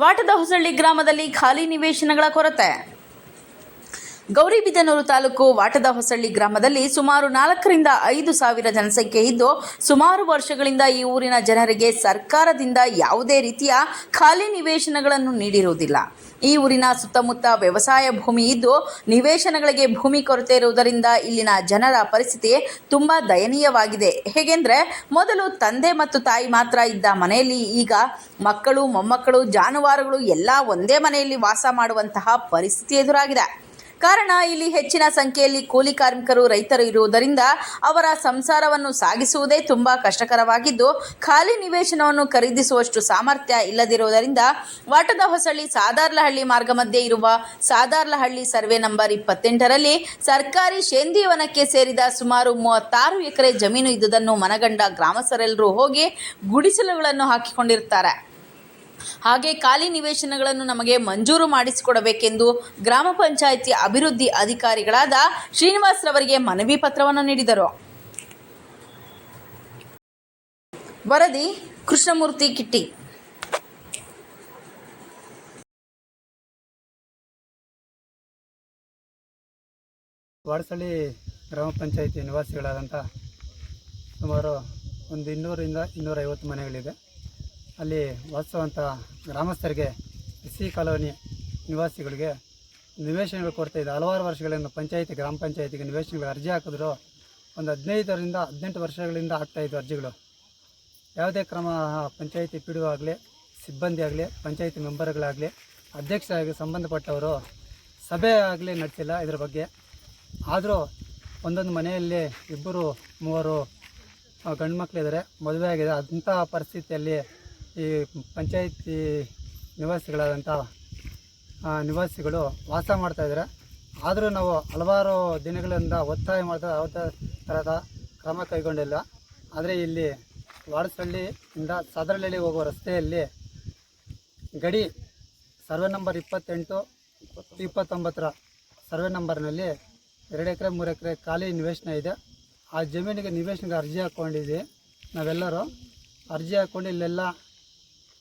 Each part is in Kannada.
ವಾಟದ ಹೊಸಳ್ಳಿ ಗ್ರಾಮದಲ್ಲಿ ಖಾಲಿ ನಿವೇಶನಗಳ ಕೊರತೆ. ಗೌರಿಬಿದನೂರು ತಾಲೂಕು ವಾಟದ ಹೊಸಳ್ಳಿ ಗ್ರಾಮದಲ್ಲಿ ಸುಮಾರು ನಾಲ್ಕರಿಂದ ಐದು ಸಾವಿರ ಜನಸಂಖ್ಯೆ ಇದ್ದು, ಸುಮಾರು ವರ್ಷಗಳಿಂದ ಈ ಊರಿನ ಜನರಿಗೆ ಸರ್ಕಾರದಿಂದ ಯಾವುದೇ ರೀತಿಯ ಖಾಲಿ ನಿವೇಶನಗಳನ್ನು ನೀಡಿರುವುದಿಲ್ಲ. ಈ ಊರಿನ ಸುತ್ತಮುತ್ತ ವ್ಯವಸಾಯ ಭೂಮಿ ಇದ್ದು, ನಿವೇಶನಗಳಿಗೆ ಭೂಮಿ ಕೊರತೆ ಇರುವುದರಿಂದ ಇಲ್ಲಿನ ಜನರ ಪರಿಸ್ಥಿತಿ ತುಂಬ ದಯನೀಯವಾಗಿದೆ. ಹೇಗೆಂದರೆ, ಮೊದಲು ತಂದೆ ಮತ್ತು ತಾಯಿ ಮಾತ್ರ ಇದ್ದ ಮನೆಯಲ್ಲಿ ಈಗ ಮಕ್ಕಳು, ಮೊಮ್ಮಕ್ಕಳು, ಜಾನುವಾರುಗಳು ಎಲ್ಲ ಒಂದೇ ಮನೆಯಲ್ಲಿ ವಾಸ ಮಾಡುವಂತಹ ಪರಿಸ್ಥಿತಿ ಎದುರಾಗಿದೆ. ಕಾರಣ, ಇಲ್ಲಿ ಹೆಚ್ಚಿನ ಸಂಖ್ಯೆಯಲ್ಲಿ ಕೂಲಿ ಕಾರ್ಮಿಕರು, ರೈತರು ಇರುವುದರಿಂದ ಅವರ ಸಂಸಾರವನ್ನು ಸಾಗಿಸುವುದೇ ತುಂಬ ಕಷ್ಟಕರವಾಗಿದ್ದು, ಖಾಲಿ ನಿವೇಶನವನ್ನು ಖರೀದಿಸುವಷ್ಟು ಸಾಮರ್ಥ್ಯ ಇಲ್ಲದಿರುವುದರಿಂದ ವಾಟದ ಹೊಸಳ್ಳಿ ಸಾದಾರ್ಲಹಳ್ಳಿ ಮಾರ್ಗ ಮಧ್ಯೆ ಇರುವ ಸಾದಾರ್ಲಹಳ್ಳಿ ಸರ್ವೆ ನಂಬರ್ ಇಪ್ಪತ್ತೆಂಟರಲ್ಲಿ ಸರ್ಕಾರಿ ಶೇಂದಿವನಕ್ಕೆ ಸೇರಿದ ಸುಮಾರು ಮೂವತ್ತಾರು ಎಕರೆ ಜಮೀನು ಇದ್ದುದನ್ನು ಮನಗಂಡ ಗ್ರಾಮಸ್ಥರೆಲ್ಲರೂ ಹೋಗಿ ಗುಡಿಸಲುಗಳನ್ನು ಹಾಕಿಕೊಂಡಿರುತ್ತಾರೆ. ಹಾಗೆ ಖಾಲಿ ನಿವೇಶನಗಳನ್ನು ನಮಗೆ ಮಂಜೂರು ಮಾಡಿಸಿಕೊಡಬೇಕೆಂದು ಗ್ರಾಮ ಪಂಚಾಯಿತಿ ಅಭಿವೃದ್ಧಿ ಅಧಿಕಾರಿಗಳಾದ ಶ್ರೀನಿವಾಸ್ ರವರಿಗೆ ಮನವಿ ಪತ್ರವನ್ನು ನೀಡಿದರು. ವರದಿ ಕೃಷ್ಣಮೂರ್ತಿ ಕಿಟ್ಟಿ. ವಾಡಸಳ್ಳಿ ಗ್ರಾಮ ಪಂಚಾಯಿತಿ ನಿವಾಸಿಗಳಾದಂಥ ಸುಮಾರು ಒಂದು ಇನ್ನೂರಿಂದ ಇನ್ನೂರೈವತ್ತು ಮನೆಗಳಿದೆ. ಅಲ್ಲಿ ವಾಸಿಸುವಂಥ ಗ್ರಾಮಸ್ಥರಿಗೆ ಸಿ ಕಾಲೋನಿ ನಿವಾಸಿಗಳಿಗೆ ನಿವೇಶನಗಳು ಕೊಡ್ತಾ ಇದೆ. ಹಲವಾರು ವರ್ಷಗಳಿಂದ ಪಂಚಾಯಿತಿ, ಗ್ರಾಮ ಪಂಚಾಯಿತಿಗೆ ನಿವೇಶನಗಳು ಅರ್ಜಿ ಹಾಕಿದ್ರು. ಒಂದು ಹದಿನೈದರಿಂದ ಹದಿನೆಂಟು ವರ್ಷಗಳಿಂದ ಆಗ್ತಾಯಿದ್ದು ಅರ್ಜಿಗಳು. ಯಾವುದೇ ಕ್ರಮ ಪಂಚಾಯಿತಿ ಪಿ ಆಗಲಿ ಸಿಬ್ಬಂದಿ ಆಗಲಿ, ಪಂಚಾಯಿತಿ ಮೆಂಬರ್ಗಳಾಗಲಿ ಅಧ್ಯಕ್ಷರಾಗಿ ಸಂಬಂಧಪಟ್ಟವರು ಸಭೆ ಆಗಲಿ ನಡೆಸಿಲ್ಲ ಇದ್ರ ಬಗ್ಗೆ. ಆದರೂ ಒಂದೊಂದು ಮನೆಯಲ್ಲಿ ಇಬ್ಬರು, ಮೂವರು ಗಂಡು ಮಕ್ಕಳಿದ್ದಾರೆ ಮದುವೆ ಆಗಿದೆ. ಅಂಥ ಪರಿಸ್ಥಿತಿಯಲ್ಲಿ ಈ ಪಂಚಾಯಿತಿ ನಿವಾಸಿಗಳಾದಂಥ ನಿವಾಸಿಗಳು ವಾಸ ಮಾಡ್ತಾಯಿದ್ದಾರೆ ಆದರೂ ನಾವು ಹಲವಾರು ದಿನಗಳಿಂದ ಒತ್ತಾಯ ಮಾಡ್ತಾ ಯಾವುದೇ ಥರದ ಕ್ರಮ ಕೈಗೊಂಡಿಲ್ಲ. ಆದರೆ ಇಲ್ಲಿ ವಾಡಸಳ್ಳಿಯಿಂದ ಸಾದರಳ್ಳಿ ಹೋಗುವ ರಸ್ತೆಯಲ್ಲಿ ಗಡಿ ಸರ್ವೆ ನಂಬರ್ ಇಪ್ಪತ್ತೆಂಟು, ಇಪ್ಪತ್ತೊಂಬತ್ತರ ಸರ್ವೆ ನಂಬರ್ನಲ್ಲಿ ಎರಡು ಎಕರೆ, ಮೂರು ಎಕರೆ ಖಾಲಿ ನಿವೇಶನ ಇದೆ. ಆ ಜಮೀನಿಗೆ ನಿವೇಶನಕ್ಕೆ ಅರ್ಜಿ ಹಾಕ್ಕೊಂಡಿದ್ದೀವಿ ನಾವೆಲ್ಲರೂ. ಅರ್ಜಿ ಹಾಕ್ಕೊಂಡು ಇಲ್ಲೆಲ್ಲ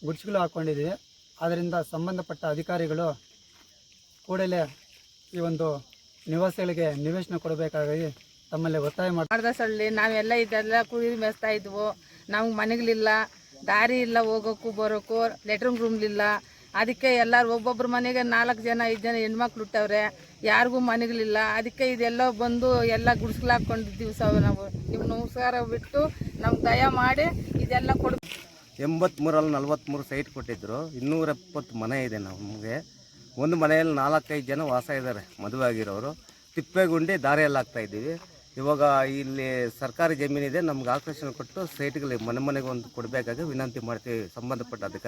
ಗುಡ್ಸ್ಗಳು ಹಾಕ್ಕೊಂಡಿದ್ದೀವಿ ಅದರಿಂದ ಸಂಬಂಧಪಟ್ಟ ಅಧಿಕಾರಿಗಳು ಕೂಡಲೇ ಈ ಒಂದು ನಿವಾಸಿಗಳಿಗೆ ನಿವೇಶನ ಕೊಡಬೇಕಾಗಿ ತಮ್ಮಲ್ಲಿ ಒತ್ತಾಯ ಮಾಡಿ ಮಾಡ್ದ ಸೊಳ್ಳಿ, ನಾವೆಲ್ಲ ಇದೆಲ್ಲ ಕುರಿ ಮೇಸ್ತಾ ಇದ್ವು. ನಮ್ಗೆ ಮನೆಗಳಿಲ್ಲ, ದಾರಿ ಇಲ್ಲ ಹೋಗೋಕ್ಕೂ ಬರೋಕ್ಕೂ ಲೆಟ್ರಿನ್ ರೂಮ್ಲಿಲ್ಲ ಅದಕ್ಕೆ ಎಲ್ಲರೂ ಒಬ್ಬೊಬ್ರ ಮನೆಗೆ ನಾಲ್ಕು ಜನ, ಐದು ಜನ ಹೆಣ್ಮಕ್ಳು ಹುಟ್ಟವ್ರೆ. ಯಾರಿಗೂ ಮನೆಗಳಿಲ್ಲ. ಅದಕ್ಕೆ ಇದೆಲ್ಲ ಬಂದು ಎಲ್ಲ ಗುಡ್ಸ್ಗಳು ಹಾಕ್ಕೊಂಡಿದ್ದೀವಿ ಸಾವು ನಾವು. ನಿಮ್ಮ ನಮಸ್ಕಾರ ಬಿಟ್ಟು ನಮ್ಗೆ ದಯ ಮಾಡಿ ಇದೆಲ್ಲ ಕೊಡ್ ಎಂಬತ್ಮೂರಲ್ಲಿ ನಲ್ವತ್ತ್ಮೂರು ಸೈಟ್ ಕೊಟ್ಟಿದ್ದರು ಇನ್ನೂರ ಎಪ್ಪತ್ತು ಮನೆ ಇದೆ ನಮಗೆ. ಒಂದು ಮನೆಯಲ್ಲಿ ನಾಲ್ಕೈದು ಜನ ವಾಸ ಇದ್ದಾರೆ ಮದುವೆ ಆಗಿರೋರು. ತಿಪ್ಪೆಗುಂಡಿ ದಾರಿಯಲ್ಲಿ ಹಾಕ್ತಾ ಇದ್ದೀವಿ. ಇವಾಗ ಇಲ್ಲಿ ಸರ್ಕಾರಿ ಜಮೀನಿದೆ, ನಮ್ಗೆ ಆಕರ್ಷಣೆ ಕೊಟ್ಟು ಸೈಟ್ಗಳಿಗೆ ಮನೆ ಮನೆಗೆ ಒಂದು ಕೊಡಬೇಕಾಗಿ ವಿನಂತಿ ಮಾಡ್ತೀವಿ, ಸಂಬಂಧಪಟ್ಟ ಅಧಿಕಾರಿ